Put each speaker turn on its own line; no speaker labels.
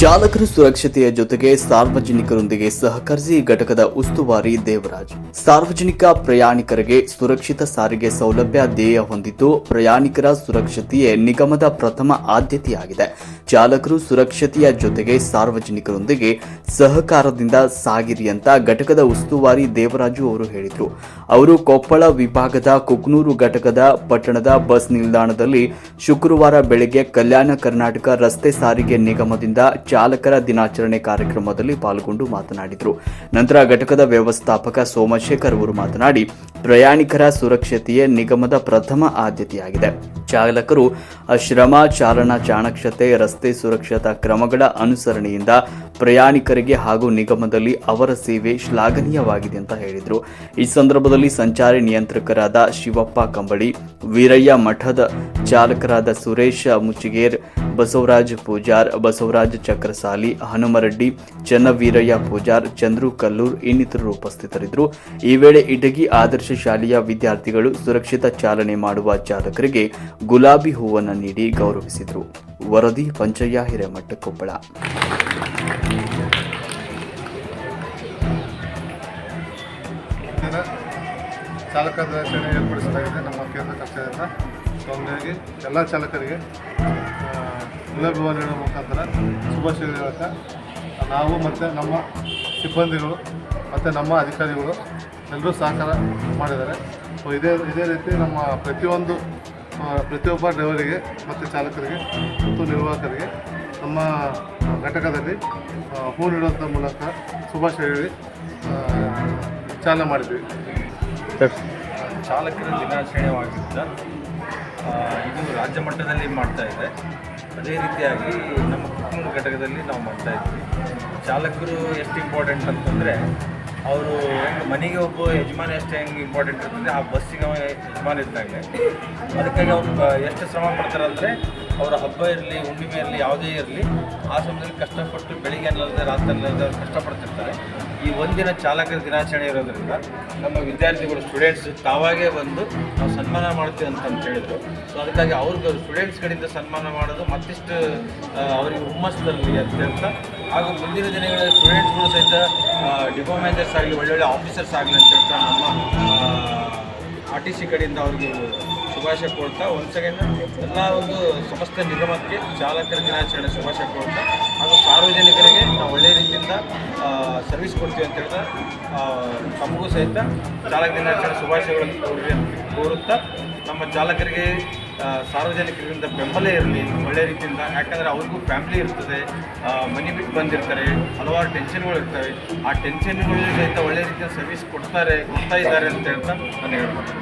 ಚಾಲಕರ ಸುರಕ್ಷತೆಯ ಜೊತೆಗೆ ಸಾರ್ವಜನಿಕರೊಂದಿಗೆ ಸಹಕರಿಸಿ ಘಟಕದ ಉಸ್ತುವಾರಿ ದೇವರಾಜ್. ಸಾರ್ವಜನಿಕ ಪ್ರಯಾಣಿಕರಿಗೆ ಸುರಕ್ಷಿತ ಸಾರಿಗೆ ಸೌಲಭ್ಯ ಧ್ಯೇಯ ಹೊಂದಿದ್ದು, ಪ್ರಯಾಣಿಕರ ಸುರಕ್ಷತೆಯೇ ನಿಗಮದ ಪ್ರಥಮ ಆದ್ಯತೆಯಾಗಿದೆ. ಚಾಲಕರು ಸುರಕ್ಷತೆಯ ಜೊತೆಗೆ ಸಾರ್ವಜನಿಕರೊಂದಿಗೆ ಸಹಕಾರದಿಂದ ಸಾಗಿರಿ ಅಂತ ಘಟಕದ ಉಸ್ತುವಾರಿ ದೇವರಾಜು ಅವರು ಹೇಳಿದರು. ಅವರು ಕೊಪ್ಪಳ ವಿಭಾಗದ ಕುಕ್ನೂರು ಘಟಕದ ಪಟ್ಟಣದ ಬಸ್ ನಿಲ್ದಾಣದಲ್ಲಿ ಶುಕ್ರವಾರ ಬೆಳಗ್ಗೆ ಕಲ್ಯಾಣ ಕರ್ನಾಟಕ ರಸ್ತೆ ಸಾರಿಗೆ ನಿಗಮದಿಂದ ಚಾಲಕರ ದಿನಾಚರಣೆ ಕಾರ್ಯಕ್ರಮದಲ್ಲಿ ಪಾಲ್ಗೊಂಡು ಮಾತನಾಡಿದರು. ನಂತರ ಘಟಕದ ವ್ಯವಸ್ಥಾಪಕ ಸೋಮಶೇಖರ್ ಅವರು ಮಾತನಾಡಿ ಪ್ರಯಾಣಿಕರ ಸುರಕ್ಷತೆಯೇ ನಿಗಮದ ಪ್ರಥಮ ಆದ್ಯತೆಯಾಗಿದೆ. ಚಾಲಕರು ಶ್ರಮ, ಚಾಲನಾ ಚಾಣಕ್ಷತೆ ರಸ್ತೆ ಸುರಕ್ಷತಾ ಕ್ರಮಗಳ ಅನುಸರಣೆಯಿಂದ ಪ್ರಯಾಣಿಕರಿಗೆ ಹಾಗೂ ನಿಗಮದಲ್ಲಿ ಅವರ ಸೇವೆ ಶ್ಲಾಘನೀಯವಾಗಿದೆ ಅಂತ ಹೇಳಿದರು. ಈ ಸಂದರ್ಭದಲ್ಲಿ ಸಂಚಾರಿ ನಿಯಂತ್ರಕರಾದ ಶಿವಪ್ಪ ಕಂಬಳಿ, ವೀರಯ್ಯ ಮಠದ ಚಾಲಕರಾದ ಸುರೇಶ ಮುಚಿಗೇರ್ ಬಸವರಾಜ್ ಪೂಜಾರ್, ಬಸವರಾಜ ಚಕ್ರಸಾಲಿ, ಹನುಮರೆಡ್ಡಿ, ಚನ್ನವೀರಯ್ಯ ಪೂಜಾರ್ ಚಂದ್ರು ಕಲ್ಲೂರ್ ಇನ್ನಿತರರು ಉಪಸ್ಥಿತರಿದ್ದರು. ಈ ವೇಳೆ ಇಟಗಿ ಆದರ್ಶ ಶಾಲೆಯ ವಿದ್ಯಾರ್ಥಿಗಳು ಸುರಕ್ಷಿತ ಚಾಲನೆ ಮಾಡುವ ಚಾಲಕರಿಗೆ ಗುಲಾಬಿ ಹೂವನ್ನು ನೀಡಿ ಗೌರವಿಸಿದರು. ವರದಿ ಪಂಚಯ್ಯ ಹಿರೇಮಠ, ಕೊಪ್ಪಳ.
ಚಾಲಕ ದಿನಾಚರಣೆ ಏರ್ಪಡಿಸಲಾಗಿದೆ ನಮ್ಮ ಕೇಂದ್ರ ಕಚೇರಿಯಿಂದ. ಸೊ, ಹಂಗಾಗಿ ಎಲ್ಲ ಚಾಲಕರಿಗೆ ಗುಲಾಬಿ ಹೂವು ನೀಡುವ ಮುಖಾಂತರ ಶುಭಾಶಯ ಹೇಳಕ್ಕೆ ನಾವು ಮತ್ತು ನಮ್ಮ ಸಿಬ್ಬಂದಿಗಳು ಮತ್ತು ನಮ್ಮ ಅಧಿಕಾರಿಗಳು ಎಲ್ಲರೂ ಸಹಕಾರ ಮಾಡಿದ್ದಾರೆ. ಸೊ ಇದೇ ಇದೇ ರೀತಿ ನಮ್ಮ ಪ್ರತಿಯೊಂದು ಪ್ರತಿಯೊಬ್ಬ ಡ್ರೈವರಿಗೆ ಮತ್ತು ಚಾಲಕರಿಗೆ ಮತ್ತು ನಿರ್ವಾಹಕರಿಗೆ ನಮ್ಮ ಘಟಕದಲ್ಲಿ ಹೂ ನೀಡುವಂಥ ಮೂಲಕ ಶುಭಾಶಯ ಹೇಳಿ ಚಾಲನೆ ಮಾಡಿದ್ವಿ
ಚಾಲಕರ ದಿನಾಚರಣೆವಾಗಿದ್ದ ಆಗಿದ್ದ ಇದು ರಾಜ್ಯ ಮಟ್ಟದಲ್ಲಿ ಮಾಡ್ತಾ ಇದೆ. ಅದೇ ರೀತಿಯಾಗಿ ನಮ್ಮ ಕುಟುಂಬ ಘಟಕದಲ್ಲಿ ನಾವು ಮಾಡ್ತಾ ಇದ್ವಿ ಚಾಲಕರು ಎಷ್ಟು ಇಂಪಾರ್ಟೆಂಟ್ ಅಂತಂದರೆ ಅವರು ಹೆಂಗೆ ಮನೆಗೆ ಒಬ್ಬ ಯಜಮಾನ ಎಷ್ಟು ಹೆಂಗೆ ಇಂಪಾರ್ಟೆಂಟ್ ಇರ್ತದೆ, ಆ ಬಸ್ಸಿಗೆ ಅವ ಯಜಮಾನ ಇದ್ದಂಗೆ ಅದಕ್ಕಾಗಿ ಅವ್ರು ಎಷ್ಟು ಶ್ರಮ ಪಡ್ತಾರೆ ಅಂದರೆ ಅವರ ಹಬ್ಬ ಇರಲಿ, ಹುಣ್ಣಿಮೆ ಇರಲಿ, ಯಾವುದೇ ಇರಲಿ, ಆ ಸಮಯದಲ್ಲಿ ಕಷ್ಟಪಟ್ಟು ಬೆಳಿಗ್ಗೆ ಅನ್ನಲ್ಲದೆ ರಾತ್ರಿ ಅನ್ನಲ್ಲದೆ ಅವ್ರು ಕಷ್ಟಪಡ್ತಿರ್ತಾರೆ. ಈ ಒಂದಿನ ಚಾಲಕರ ದಿನಾಚರಣೆ ಇರೋದ್ರಿಂದ ನಮ್ಮ ವಿದ್ಯಾರ್ಥಿಗಳು ಸ್ಟೂಡೆಂಟ್ಸ್ ತಾವಾಗೇ ಬಂದು ನಾವು ಸನ್ಮಾನ ಮಾಡ್ತೀವಿ ಅಂತ ಹೇಳಿದ್ರು. ಸೊ ಅದಕ್ಕಾಗಿ ಅವ್ರಿಗೆ ಸ್ಟೂಡೆಂಟ್ಸ್ ಸನ್ಮಾನ ಮಾಡೋದು ಮತ್ತಿಷ್ಟು ಅವರಿಗೆ ಹುಮ್ಮಸ್ಸು ತರಲಿ ಅಂತ ಹಾಗೂ ಮುಂದಿನ ದಿನಗಳಲ್ಲಿ ಸ್ಟೂಡೆಂಟ್ಸ್ಗಳು ಸಹಿತ ಡಿಪೋ ಮ್ಯಾನೇಜರ್ಸ್ ಆಗಲಿ, ಒಳ್ಳೊಳ್ಳೆ ಆಫೀಸರ್ಸ್ ಆಗಲಿ ಅಂತ ಹೇಳ್ತಾ ನಮ್ಮ ಆರ್ ಟಿ ಸಿ ಕಡೆಯಿಂದ ಅವ್ರಿಗೆ ಶುಭಾಶಯ ಕೊಡ್ತಾ ಒಂದು ಸೆಕೆಂಡ್ ಎಲ್ಲ ಒಂದು ಸಮಸ್ತ ನಿಗಮಕ್ಕೆ ಚಾಲಕರ ದಿನಾಚರಣೆ ಶುಭಾಶಯ ಕೊಡ್ತಾ ಹಾಗೂ ಸಾರ್ವಜನಿಕರಿಗೆ ನಾವು ಒಳ್ಳೆಯ ರೀತಿಯಿಂದ ಸರ್ವಿಸ್ ಕೊಡ್ತೀವಿ ಅಂತ ಹೇಳ್ತಾ ತಮಗೂ ಸಹಿತ ಚಾಲಕ ದಿನಾಚರಣೆ ಶುಭಾಶಯಗಳನ್ನು ಕೋರಿ ಕೋರುತ್ತಾ, ನಮ್ಮ ಚಾಲಕರಿಗೆ ಸಾರ್ವಜನಿಕರಿಂದ ಬೆಂಬಲ ಇರಲಿ ಒಳ್ಳೆ ರೀತಿಯಿಂದ. ಯಾಕಂದರೆ ಅವ್ರಿಗೂ ಫ್ಯಾಮಿಲಿ ಇರ್ತದೆ. ಮನಿ ಬಿಟ್ಟು ಬಂದಿರ್ತಾರೆ. ಹಲವಾರು ಟೆನ್ಷನ್ಗಳು ಇರ್ತವೆ. ಆ ಟೆನ್ಷನ್ಗಳು ಸಹಿತ ಒಳ್ಳೆ ರೀತಿಯ ಸರ್ವಿಸ್ ಕೊಡ್ತಾರೆ, ಕೊಡ್ತಾ ಇದ್ದಾರೆ ಅಂತ ಹೇಳ್ತಾ ನಾನು ಹೇಳ್ಬೋದು